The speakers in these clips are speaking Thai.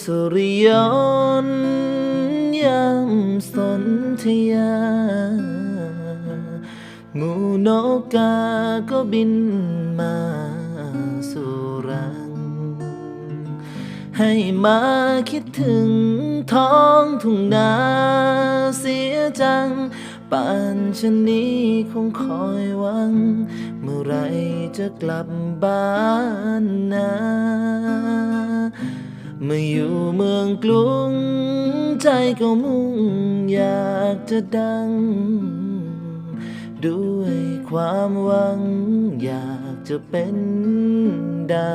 สุริยนต์ยำสนธยาหมูนกกาก็บินมาสู่รัง ให้มาคิดถึงท้องทุ่งนาเสียจังป่านชนนี้คงคอยหวัง เมื่อไรจะกลับบ้านนา กรุงใจก็มุ่งอยากจะดัง ด้วยความหวัง อยากจะเป็นดา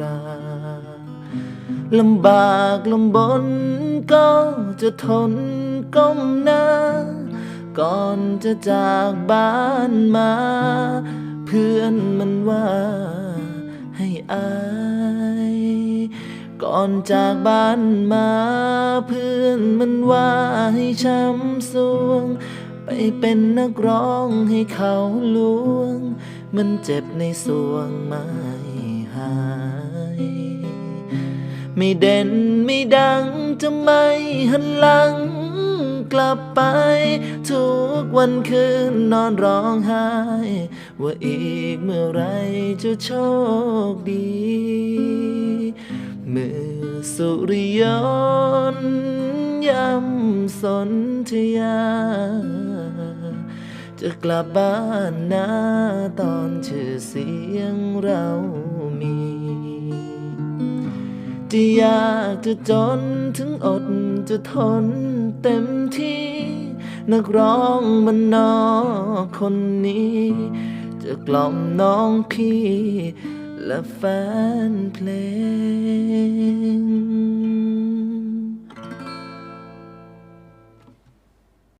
ราลำบากลำบนก็จะทนก้มหน้า ก่อนจะจากบ้านมา เพื่อนมันว่า ก่อนจากบ้านมาเพื่อนมันว่าให้ช้ำสวง ไปเป็นนักร้องให้เขาลวง มันเจ็บในสวงไม่หาย ไม่เด่นไม่ดังจะไม่หันหลังกลับไป ทุกวันคืนนอนร้องไห้ ว่าอีกเมื่อไรจะโชคดี สุริยนยำสนธยา จะกลับบ้านนาตอนชื่อเสียงเรามี จะอยากจะจนถึงอดจะทนเต็มที่ นักร้องมันนอกคนนี้ จะกล่อมน้องพี่และแฟนเพลง